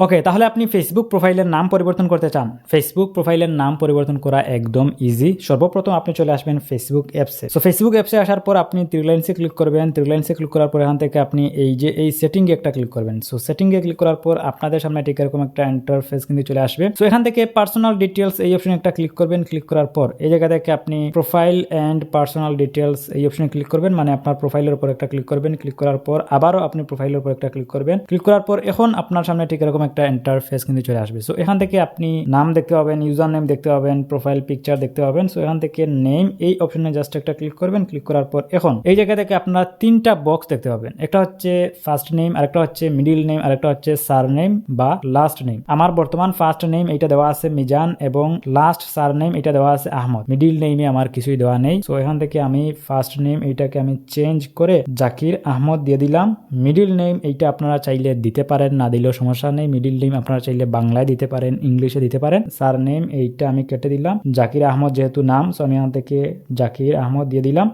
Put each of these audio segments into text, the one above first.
ওকে তাহলে আপনি ফেসবুক প্রোফাইলের নাম পরিবর্তন করতে চান। ফেসবুক প্রোফাইলের নাম পরিবর্তন করা একদম ইজি সর্বপ্রথম আপনি চলে আসবেন ফেসবুক অ্যাপসে সো ফেসবুক অ্যাপসে আসার পর আপনি ত্রিলাইন্সে ক্লিক করবেন। ত্রিলাইন্সে ক্লিক করার পর এখান থেকে আপনি এই যে, এই সেটিংয়ে একটা ক্লিক করবেন। সো সেটিংয়ে ক্লিক করার পর আপনাদের সামনে ঠিক এরকম একটা ইন্টারফেস কিন্তু চলে আসবে। সো এখান থেকে পার্সোনাল ডিটেলস এই অপশনে একটা ক্লিক করবেন। ক্লিক করার পর এই জায়গা থেকে আপনি প্রোফাইল অ্যান্ড পার্সোনাল ডিটেলস এই অপশনে ক্লিক করবেন। মানে আপনার প্রোফাইলের উপর একটা ক্লিক করবেন। ক্লিক করার পর আবারও আপনি প্রোফাইলের উপর একটা ক্লিক করবেন। ক্লিক করার পর এখন আপনার সামনে ঠিক এরকম একটা ইন্টারফেস কিন্তু চলে আসবে। সো এখান থেকে আপনি নাম দেখতে পাবেন ইউজার নেম দেখতে পাবেন প্রোফাইল পিকচার দেখতে পাবেন। সো এখান থেকে নেম এই অপশনে জাস্ট একটা ক্লিক করবেন ক্লিক করার পর এখন এই জায়গা থেকে আপনারা তিনটা বক্স দেখতে পাবেন। একটা হচ্ছে ফার্স্ট নেম আরেকটা হচ্ছে মিডিল নেম আরেকটা হচ্ছে সার নেম বা লাস্ট নেম আমার বর্তমান ফার্স্ট নেম এটা দেওয়া আছে মিজান এবং লাস্ট সার নেম এটা দেওয়া আছে আহমদ। মিডিল নেমে আমার কিছুই দেওয়া নেই। সো এখান থেকে আমি ফার্স্ট নেম এইটাকে আমি চেঞ্জ করে জাকির আহমদ দিয়ে দিলাম। মিডিল নেম এইটা আপনারা চাইলে দিতে পারেন, না দিলেও সমস্যা নেই। মিডিল নেম আপনারা চাইলে বাংলায় দিতে পারেন ইংলিশে দিতে পারেন। সার নেম এইটা আমি কেটে দিলাম। জাকির আহমদ যেহেতু নাম সো আমি থেকে জাকির আহমদ দিয়ে দিলাম।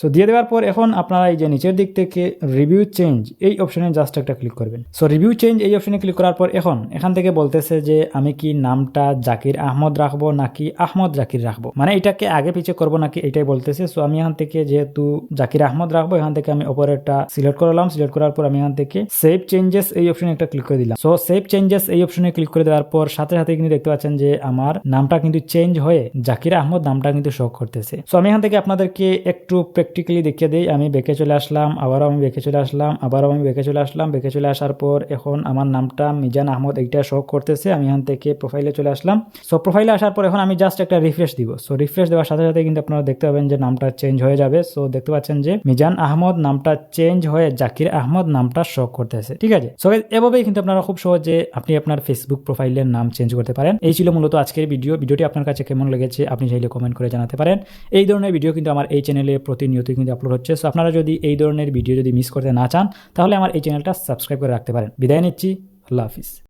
সো দিয়ে দেওয়ার পর এখন আপনারা এই যে নিচের দিক থেকে রিভিউ চেঞ্জ এই অপশনে জাস্ট একটা ক্লিক করবেন। সো রিভিউ চেঞ্জ এই অপশনে ক্লিক করার পর এখন, এখান থেকে বলতেছে যে আমি কি নামটা জাকির আহমদ রাখব নাকি আহমদ জাকির রাখব? মানে এটাকে আগে পিছিয়ে করব নাকি এটাই বলতেছে। সো আমি এখান থেকে যেহেতু জাকির আহমদ রাখব, এখান থেকে আমি ওপরেরটা সিলেক্ট করলাম। সিলেক্ট করার পর আমি এখান থেকে সেভ চেঞ্জেস এই অপশনে একটা ক্লিক করে দিলাম। সো সেভ চেঞ্জেস এই অপশনে ক্লিক করে দেওয়ার পর সাথে সাথে কিন্তু দেখতে পাচ্ছেন যে আমার নামটা কিন্তু চেঞ্জ হয়ে জাকির আহমদ নামটা কিন্তু শো করতেছে। সো আমি এখান থেকে আপনাদেরকে একটু প্র্যাকটিক্যালি দেখিয়ে দিই, আমি বেঁকে চলে আসলাম, আবারও আমি বেঁকে চলে আসলাম, আবারও আমি বেঁকে চলে আসলাম, বেঁকে চলে আসার পর এখন আমার নামটা মিজান আহমদ এইটা শো করতেছে, আমি এখান থেকে প্রোফাইলে চলে আসলাম। সো প্রোফাইলে আসার পর এখন আমি জাস্ট একটা রিফ্রেশ দিব। সো রিফ্রেশ দেওয়ার সাথে সাথে কিন্তু আপনারা দেখতে পাবেন যে নামটা চেঞ্জ হয়ে যাবে। সো দেখতে পাচ্ছেন যে মিজান আহমদ নামটা চেঞ্জ হয়ে জাকির আহমদ নামটা শো করতেছে, ঠিক আছে? সো এভাবেই কিন্তু আপনারা খুব সহজে আপনি আপনার ফেসবুক প্রোফাইলের নাম চেঞ্জ করতে পারেন। এই ছিল মূলত আজকের ভিডিও ভিডিওটি আপনার কাছে কেমন লেগেছে আপনি চাইলে কমেন্ট করে জানাতে পারেন। এই ধরনের ভিডিও কিন্তু আমার এই চ্যানেলে প্রতিনিয়তই কিন্তু আপলোড হচ্ছে। সো আপনারা যদি এই ধরনের ভিডিও যদি মিস করতে না চান, তাহলে আমার এই চ্যানেলটা সাবস্ক্রাইব করে রাখতে পারেন। বিদায় নিচ্ছি। আল্লাহ হাফিজ।